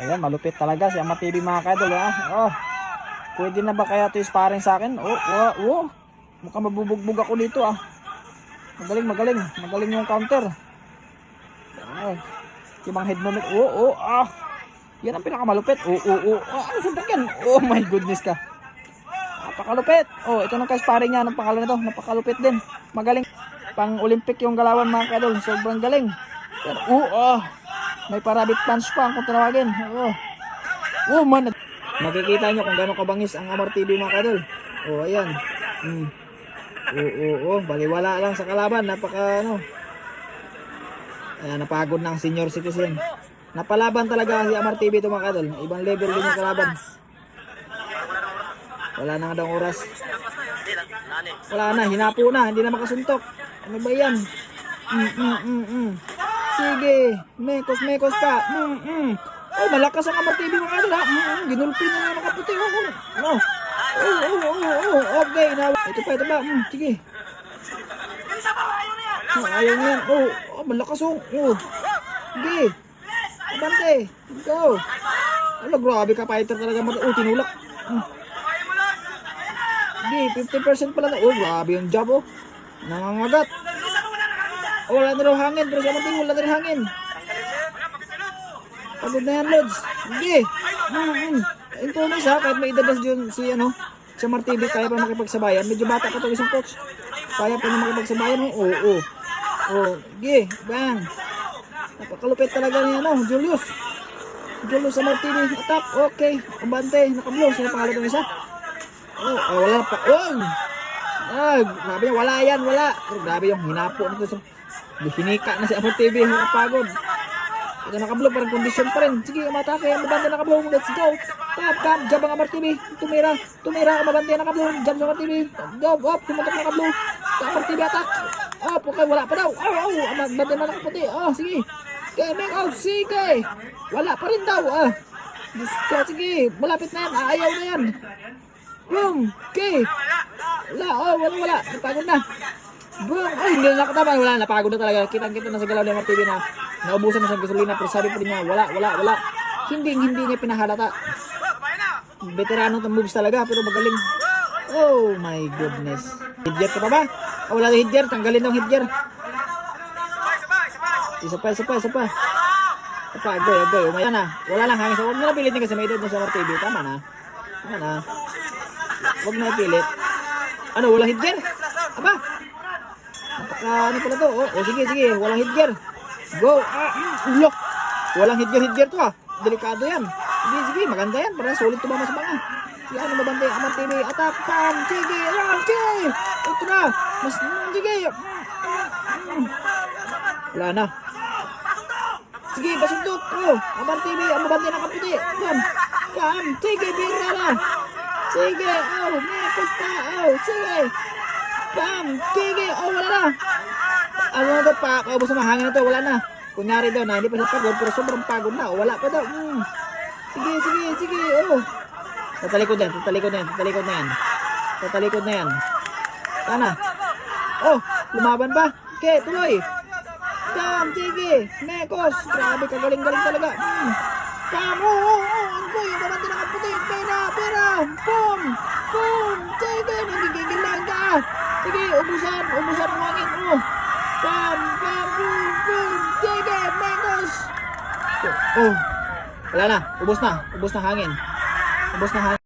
Ayan, malupit talaga si Ama TV mga kadol ha. Oh. Pwede na ba kaya ito sparring sa akin? Oh, oh, oh. Mukhang mabubugbog ako dito ah. Magaling, magaling. Magaling yung counter. Oh. Mga head movement. Oh, oh, ah. Yan ang pinakamalupit. Oh, oh, oh. Ah, ano suntok? Oh my goodness ka. Napakalupit. Oh, ito nang ka-sparring niya. Anong pangalan nito? Napakalupit din. Magaling. Pang Olympic yung galawan mga kadol. Sobrang galing. Pero, oh, ah. May parabit punch pa kung tawagin. Oh. Oh man. Makikita nyo kung gaano kabangis ang Amar TV mga kadol. Oh, ayan. Mm. Oo, oo, oo. Baliwala lang sa kalaban. Napaka ano. Ayan, napagod na ang senior citizen. Napalaban talaga si Amar TV ito mga kadol. Ibang level din yung kalaban. Wala na nga daw oras. Wala na, hinapo na. Hindi na makasuntok. Ano ba yan? Mm, mm, mm, mm. Sige. Mekos, mekos pa. Mm, mm. Oh, malakas ang TV mga kadol ha. Mm, mm. Ginulpi na yung nakaputi. Oh, oh. Oh, oh, oh, oh, oh. Okay. Na, ito pa, ito pa. Mm, sige. Oh, ayaw niya. Oh, oh, malakas oh. Oh. Sige. Abante. Go. Ano, grabe ka fighter talaga. Oh, tinulak. Mm. Sige, 50% pala na. Oh, grabe yung job oh. Nangangagat. Oh, wala na daw hangin. Pero sa mating wala na rin hangin. Pagod na yan, Lods. Sige. Mm, mm. In fairness ha, kahit may edad na si, ano, si Martibi, kaya pa makipagsabayan. Medyo bata pa itong isang coach. Kaya pa na makipagsabayan. Oh, oo. Oh, oh. Sige, bang. Napakalupit talaga ni ano, Julius. Julius sa Martini. Attack. Okay. Abante. Nakablo. Sino pangalan ng isa? Oh, ah, wala pa. Oh! Ah, grabe yan. Wala yan. Wala. Grabe yung hinapo nito sa... Hinika na si Amor TV. Nakapagod. Ito nakablo. Parang kondisyon pa rin. Sige, umatake. Mabante nakablo. Let's go. Tap, tap. Jab ang Amor TV. Tumira. Tumira. Mabante nakablo. Jab sa Amor TV. Go. Up. Tumatak nakablo. Sa Amor TV attack. Up. Okay. Wala pa daw. Oh, oh. Mabante na nakaputi. Oh, sige. Okay, make out. Sige. Wala pa rin daw. Ah. Diyos ko, sige. Malapit na yan. Ah, Ayaw na yan. Boom. Okay. Wala. Oh, wala, wala. Napagod na. Boom. Ay, hindi na nakataman. Wala, napagod na talaga. Kitang-kita na sa galaw ni Martini na naubusan na sa gasolina. Pero sabi pa rin niya, wala, wala, wala. Hindi, hindi niya pinahalata. Veterano ng moves talaga, pero magaling. Oh my goodness. Hidger ka pa ba? Oh, wala na hidger. Tanggalin daw hidger. Isa pa, isa pa, isa pa. Isa pa, agoy, agoy. Umaya na. Wala lang hangin. So, huwag na pilitin kasi may edad na sa Mar TV. Tama na. Tama na. Huwag na ipilit. Ano, walang hidger? Aba? Napaka, ano pala to? Oh, oh sige, sige. Walang hidger. Go. Ah, ulok. Walang hidger-hidger to ah. Delikado yan. Sige, sige. Maganda yan. Para solid tumama sa banga. Yan, mabante. Amar TV. Attack. Pam. Sige. Sige. Ito na. Mas, sige. Wala na. Sige, basundok ko. Amar TV, ang mabante na kaputi. Yan. Kam. Sige, bira na. Sige. Oh, mekos pa. Oh, sige. Kam. Sige. Oh, wala na. Ano na to pa? Kaubos na hangin na to. Wala na. Kunyari daw na hindi pa siya pagod pero sobrang pagod na. Oh, wala pa daw. Mm. Sige, sige, sige. Oh. Tatalikod na yan. Tatalikod na yan. Tatalikod na yan. Tatalikod na yan. Sana. Oh, lumaban ba? Okay, tuloy. Kam, sige. Nekos. Grabe, kagaling-galing talaga. Mm. Kam, oh, oh, oh. Ang ko, yung babante na kaputi. Pera, pera. Boom. Boom. Sige, nagigigil. Sige, ubusan. Ubusan ang hangin. Oh. Bam, bam, boom, boom. Sige, Nekos. Oh. Wala na. Ubus na. Ubus na hangin. Ubus na hangin.